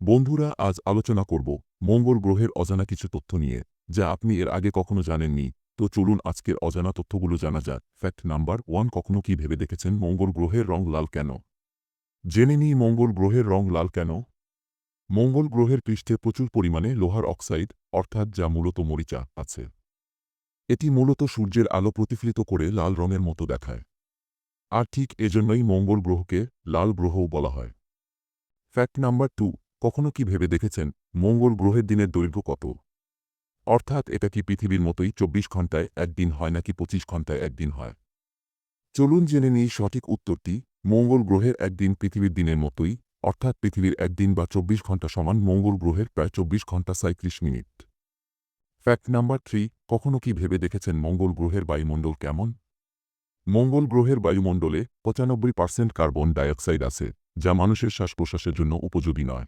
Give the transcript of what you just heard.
বন্ধুরা, আজ আলোচনা করব মঙ্গল গ্রহের অজানা কিছু তথ্য নিয়ে, যা আপনি এর আগে কখনো জানেননি। তো চলুন আজকের অজানা তথ্যগুলো জানা যাক। ফ্যাক্ট নাম্বার ওয়ান, কখনো কি ভেবে দেখেছেন মঙ্গল গ্রহের রং লাল কেন? জেনে নিই মঙ্গল গ্রহের রং লাল কেন? মঙ্গল গ্রহের পৃষ্ঠে প্রচুর পরিমাণে লোহার অক্সাইড, অর্থাৎ যা মূলত মরিচা আছে। এটি মূলত সূর্যের আলো প্রতিফলিত করে লাল রঙের মতো দেখায়। আর ঠিক এজন্যই মঙ্গল গ্রহকে লাল গ্রহও বলা হয়। ফ্যাক্ট নাম্বার টু কখনো কি ভেবে দেখেছেন মঙ্গল গ্রহের দিনের দৈর্ঘ্য কত? অর্থাৎ এটা কি পৃথিবীর মতোই চব্বিশ ঘন্টায় একদিন হয় নাকি পঁচিশ ঘন্টায় একদিন হয়? চলুন জেনে নিই সঠিক উত্তরটি, মঙ্গল গ্রহের একদিন পৃথিবীর দিনের মতোই, অর্থাৎ পৃথিবীর একদিন বা চব্বিশ ঘণ্টা সমান মঙ্গল গ্রহের প্রায় চব্বিশ ঘণ্টা সাঁত্রিশ মিনিট। ফ্যাক্ট নাম্বার থ্রি কখনো কি ভেবে দেখেছেন মঙ্গল গ্রহের বায়ুমণ্ডল কেমন? মঙ্গল গ্রহের বায়ুমণ্ডলে পঁচানব্বই পার্সেন্ট কার্বন ডাইঅক্সাইড আছে, যা মানুষের শ্বাস প্রশ্বাসের জন্য উপযোগী নয়।